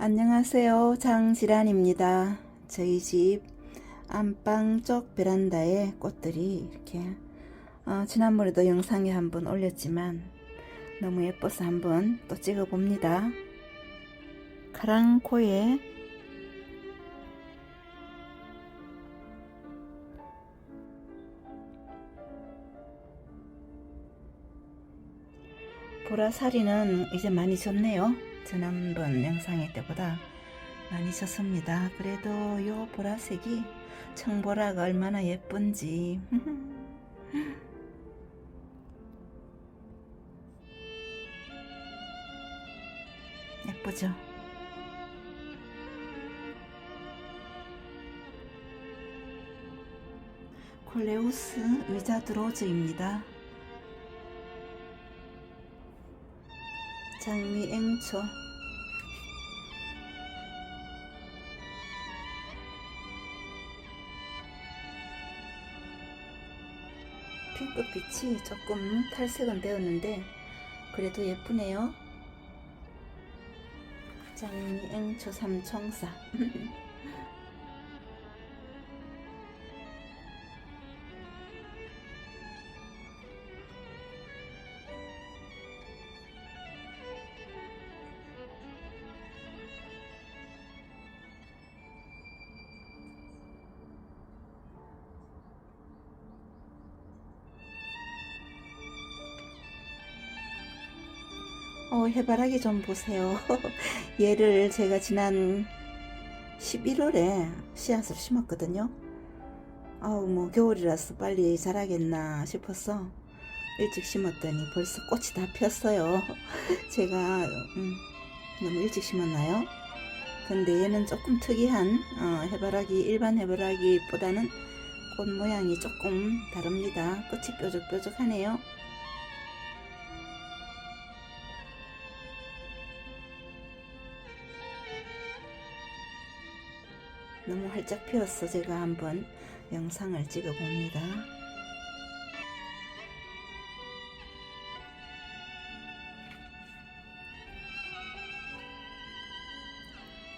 안녕하세요. 장질환입니다. 저희 집 안방 쪽 베란다에 꽃들이 이렇게 어, 지난번에도 영상에 한번 올렸지만 너무 예뻐서 한번 또 찍어 봅니다. 카랑코에 보라사리는 이제 많이 졌네요. 지난번 영상일 때보다 많이 졌습니다. 그래도 요 보라색이 청보라가 얼마나 예쁜지. 예쁘죠? 콜레우스 위자드로즈입니다. 장미 앵초. 핑크빛이 조금 탈색은 되었는데 그래도 예쁘네요. 장미 앵초 삼총사 어, 해바라기 좀 보세요. 얘를 제가 지난 11월에 씨앗을 심었거든요. 아우, 뭐, 겨울이라서 빨리 자라겠나 싶어서 일찍 심었더니 벌써 꽃이 다 폈어요. 제가, 음, 너무 일찍 심었나요? 근데 얘는 조금 특이한, 어, 해바라기, 일반 해바라기보다는 꽃 모양이 조금 다릅니다. 끝이 뾰족뾰족하네요. 너무 활짝 피었어 제가 한번 영상을 찍어 봅니다.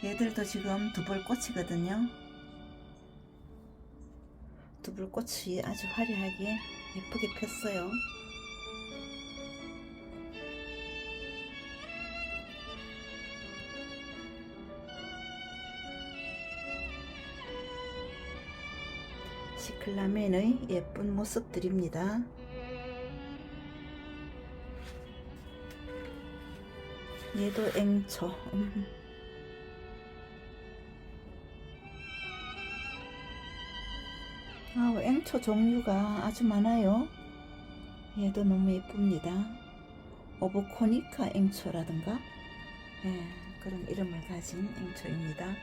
얘들도 지금 두불꽃이거든요. 두불꽃이 아주 화려하게 예쁘게 폈어요. 시클라멘의 예쁜 모습들입니다. 얘도 앵초. 음. 아, 앵초 종류가 아주 많아요. 얘도 너무 예쁩니다. 오브코니카 앵초라든가 예, 그런 이름을 가진 앵초입니다.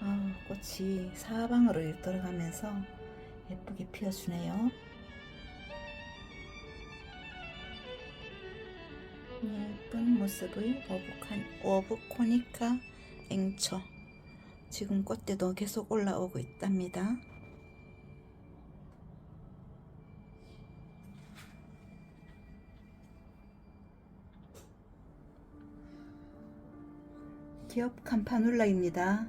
아, 꽃이 사방으로 돌아가면서 예쁘게 피어주네요. 예쁜 모습의 오브코니카 앵초. 지금 꽃대도 계속 올라오고 있답니다. 기업 캄파눌라입니다.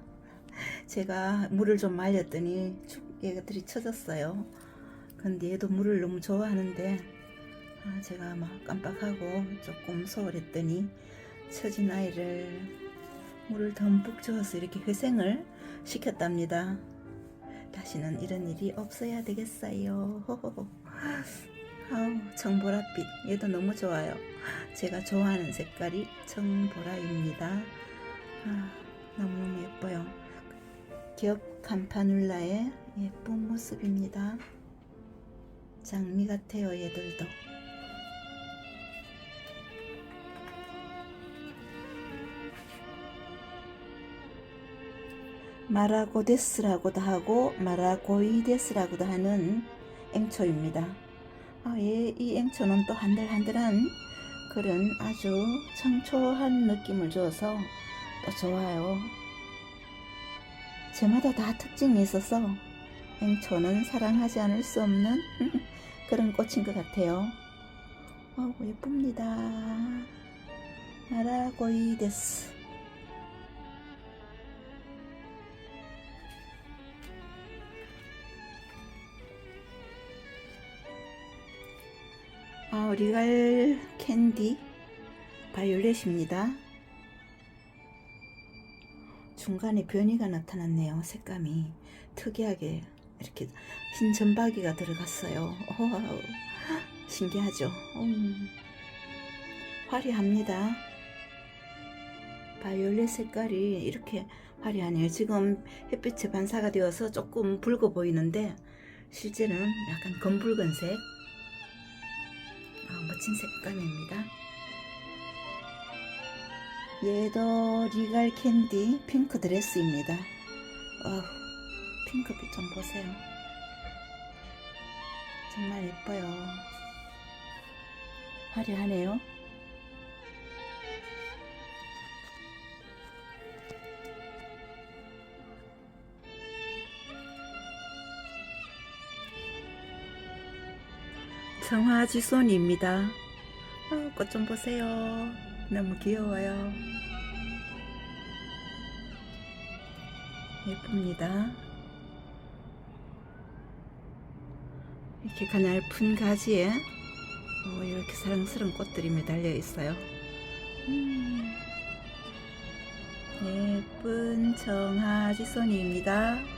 제가 물을 좀 말렸더니 축 얘가 들이 쳐졌어요. 근데 얘도 물을 너무 좋아하는데 아, 제가 막 깜빡하고 조금 소홀했더니 처진 아이를 물을 듬뿍 주어서 이렇게 회생을 시켰답니다. 다시는 이런 일이 없어야 되겠어요. 아우 청보라빛 얘도 너무 좋아요. 제가 좋아하는 색깔이 청보라입니다. 아, 너무너무 예뻐요. 기업 간파눌라의 예쁜 모습입니다. 장미 같아요, 얘들도. 마라고데스라고도 하고 마라고이데스라고도 하는 앵초입니다. 아, 얘, 이 앵초는 또 한들한들한 그런 아주 청초한 느낌을 줘서 또 좋아요. 제마다 다 특징이 있어서 저는 사랑하지 않을 수 없는 그런 꽃인 것 같아요. 아우 예쁩니다. 마라고이 데스. 아, 리갈 캔디 바이올렛입니다. 중간에 변이가 나타났네요. 색감이 특이하게 이렇게 흰 점박이가 들어갔어요. 와우, 신기하죠? 음, 화려합니다. 바이올렛 색깔이 이렇게 화려하네요. 지금 햇빛에 반사가 되어서 조금 붉어 보이는데 실제는 약간 검붉은색 아, 멋진 색감입니다. 얘도 리갈 캔디 핑크 드레스입니다. 어, 핑크빛 좀 보세요. 정말 예뻐요. 화려하네요. 청화지손입니다. 어, 꽃좀 보세요. 너무 귀여워요. 예쁩니다. 이렇게 가냘픈 가지에 어, 이렇게 사랑스러운 꽃들이 매달려 있어요. 음, 예쁜 청아지손입니다.